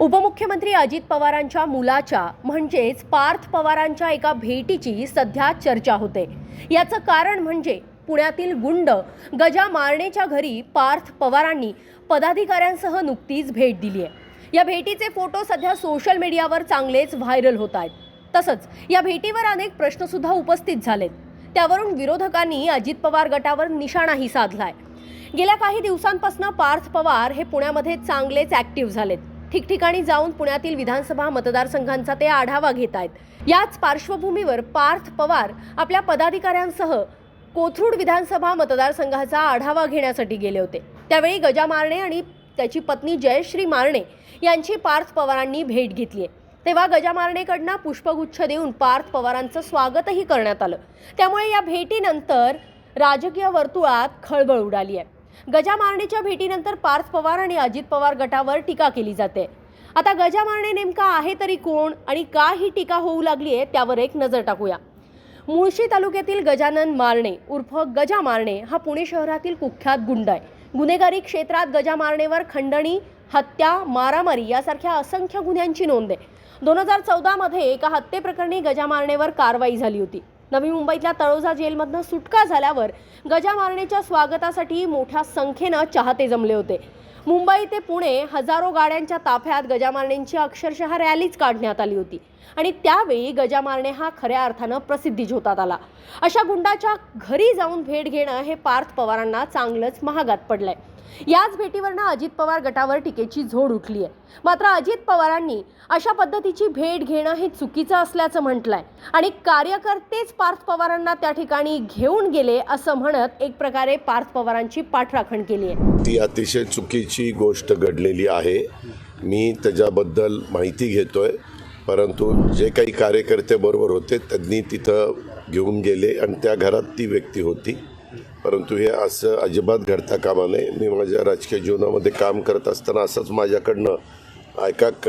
उपमुख्यमंत्री अजित पवारांच्या मुलाच्या म्हणजेच पार्थ पवारांच्या एका भेटीची सध्या चर्चा होते. याचं कारण म्हणजे पुण्यातील गुंड गजा मारणेच्या घरी पार्थ पवारांनी पदाधिकाऱ्यांसह नुकतीच भेट दिली आहे. या भेटीचे फोटो सध्या सोशल मीडियावर चांगलेच व्हायरल होत आहेत. तसंच या भेटीवर अनेक प्रश्नसुद्धा उपस्थित झालेत. त्यावरून विरोधकांनी अजित पवार गटावर निशाणाही साधलाय. गेल्या काही दिवसांपासून पार्थ पवार हे पुण्यामध्ये चांगलेच ॲक्टिव्ह झालेत. ठिकठिकाणी जाऊन पुण्यातील विधानसभा मतदारसंघांचा ते आढावा घेत आहेत याच पार्श्वभूमीवर पार्थ पवार आपल्या पदाधिकाऱ्यांसह कोथरूड विधानसभा मतदारसंघाचा आढावा घेण्यासाठी गेले होते. त्यावेळी गजा मारणे आणि त्याची पत्नी जयश्री मारणे यांची पार्थ पवारांनी भेट घेतली आहे. तेव्हा गजा मारणेकडनं पुष्पगुच्छ देऊन पार्थ पवारांचं स्वागतही करण्यात आलं. त्यामुळे या भेटीनंतर राजकीय वर्तुळात खळबळ उडाली आहे. गजा मारणेच्या भेटीनंतर पार्थ पवार आणि अजित पवार गटावर टीका केली जाते. आता गजा मारणे नेमका आहे तरी कोण आणि का ही टीका होऊ लागली आहे त्यावर एक नजर टाकूया. मुळशी तालुक्यातील गजानन मारणे उर्फ गजा मारणे हा पुणे शहरातील कुख्यात गुंड आहे. गुन्हेगारी क्षेत्रात गजा मारणेवर खंडणी हत्या मारामारी यासारख्या असंख्य गुन्ह्यांची नोंद आहे. दोन हजार चौदामध्ये एका हत्येप्रकरणी गजा मारणेवर कारवाई झाली होती. नवी मुंबईतल्या तळोजा जेलमधनं सुटका झाल्यावर गजामारणीच्या स्वागतासाठी मोठ्या संख्येनं चाहते जमले होते. मुंबई ते पुणे हजारो गाड्यांच्या ताफ्यात गजामारणेंची अक्षरशः रॅलीच काढण्यात आली होती आणि त्यावेळी गजामारणे हा खऱ्या अर्थानं प्रसिद्धी झोतात आला. अशा गुंडाच्या घरी जाऊन भेट घेणं हे पार्थ पवारांना चांगलंच महागात पडलंय. याच भेटीवरनं अजित पवार गटावर टीकेची झोड उठली आहे. मात्र अजित पवारांनी अशा पद्धतीची भेट घेणं हे चुकीचं असल्याचं म्हटलंय. आणि कार्यकर्तेच पार्थ पवारांना त्या ठिकाणी घेऊन गेले असं म्हणत एक प्रकारे पार्थ पवारांची पाठराखण केली आहे. ती अतिशय चुकीची गोष्ट घडलेली आहे. मी त्याच्याबद्दल माहिती घेतोय. परंतु जे काही कार्यकर्ते बरोबर होते त्यांनी तिथं घेऊन गेले आणि त्या घरात ती व्यक्ती होती. परंतु हे असं अजिबात घडता कामा नये. मी माझ्या राजकीय जीवनामध्ये काम करत असताना असंच माझ्याकडनं एका क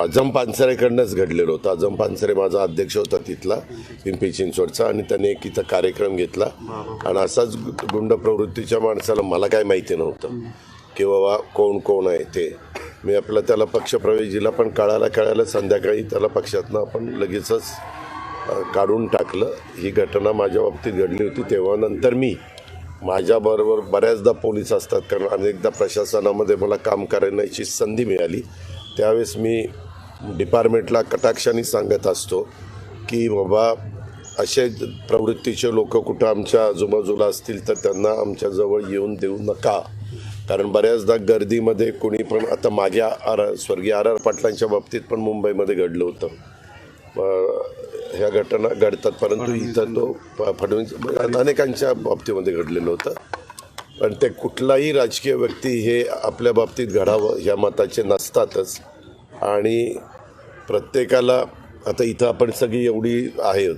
आझम पानसरेकडनंच घडलेलं होतं. आजम पानसरे माझा अध्यक्ष होता तिथला पिंपी चिंचवडचा आणि त्याने एक इथं कार्यक्रम घेतला. आणि असाच गुंड प्रवृत्तीच्या माणसाला मला काय माहिती नव्हतं. की बाबा कोण कोण आहे ते? मी आपला त्याला पक्षप्रवेश दिला पण कळायला कळायला संध्याकाळी त्याला पक्षातनं आपण लगेचच काढून टाकलं. ही घटना माझ्या बाबतीत घडली होती. तेव्हा नंतर मी माझ्याबरोबर बऱ्याचदा पोलीस असतात कारण अनेकदा प्रशासनामध्ये मला काम करण्याची संधी मिळाली. त्यावेळेस मी डिपार्टमेंटला कटाक्षाने सांगत असतो की बाबा असे प्रवृत्तीचे लोक कुठं आमच्या आजूबाजूला असतील तर त्यांना आमच्याजवळ येऊन देऊ नका. कारण बऱ्याचदा गर्दीमध्ये कोणी पण आता माझ्या आर स्वर्गीय आर आर पाटलांच्या बाबतीत पण मुंबईमध्ये घडलं होतं. ह्या घटना घडतात परंतु इथं तो फडणवीस अनेकांच्या बाबतीमध्ये घडलेलं होतं. पण ते कुठलाही राजकीय व्यक्ती हे आपल्या बाबतीत घडावं ह्या मताचे नसतातच. आणि प्रत्येकाला आता इथं आपण सगळी एवढी आहेत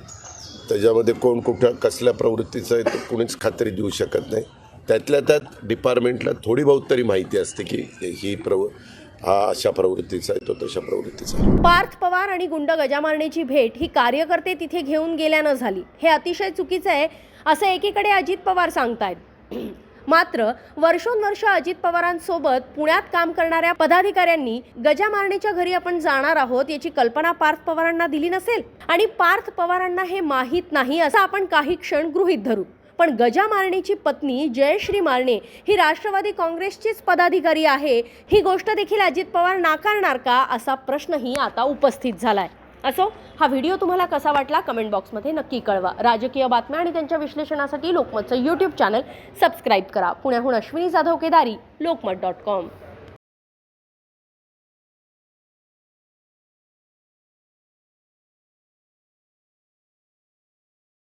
त्याच्यामध्ये कोण कुठं कसल्या प्रवृत्तीचं आहे ते कुणीच खात्री देऊ शकत नाही. त्यातल्या त्यात डिपार्टमेंटला थोडी बहुत तरी माहिती असते की ही प्रव हा अशा प्रवृत्तीचा आहे तो तशा प्रवृत्तीचा. आहे पार्थ पवार आणि गुंड गजामारणीची भेट ही कार्यकर्ते तिथे घेऊन गेल्यानं झाली. हे अतिशय चुकीचं आहे असं एकीकडे अजित पवार सांगतायत. मात्र वर्षोनवर्ष अजित पवारांसोबत पुण्यात काम करणाऱ्या पदाधिकाऱ्यांनी गजा घरी आपण जाणार आहोत याची कल्पना पार्थ पवारांना दिली नसेल. आणि पार्थ पवारांना हे माहीत नाही असं आपण काही क्षण गृहीत धरू. पण गजा मारणेची पत्नी जयश्री मारणे ही राष्ट्रवादी काँग्रेसचीच पदाधिकारी आहे. ही गोष्ट देखील अजित पवार नाकारणार का असा प्रश्नही आता उपस्थित झालाय. असो हा व्हिडिओ तुम्हाला कसा वाटला कमेंट बॉक्समध्ये नक्की कळवा. राजकीय बातम्या आणि त्यांच्या विश्लेषणासाठी लोकमतचं यूट्यूब चॅनल सबस्क्राईब करा. पुण्याहून अश्विनी जाधव केदारी लोकमत डॉट कॉम.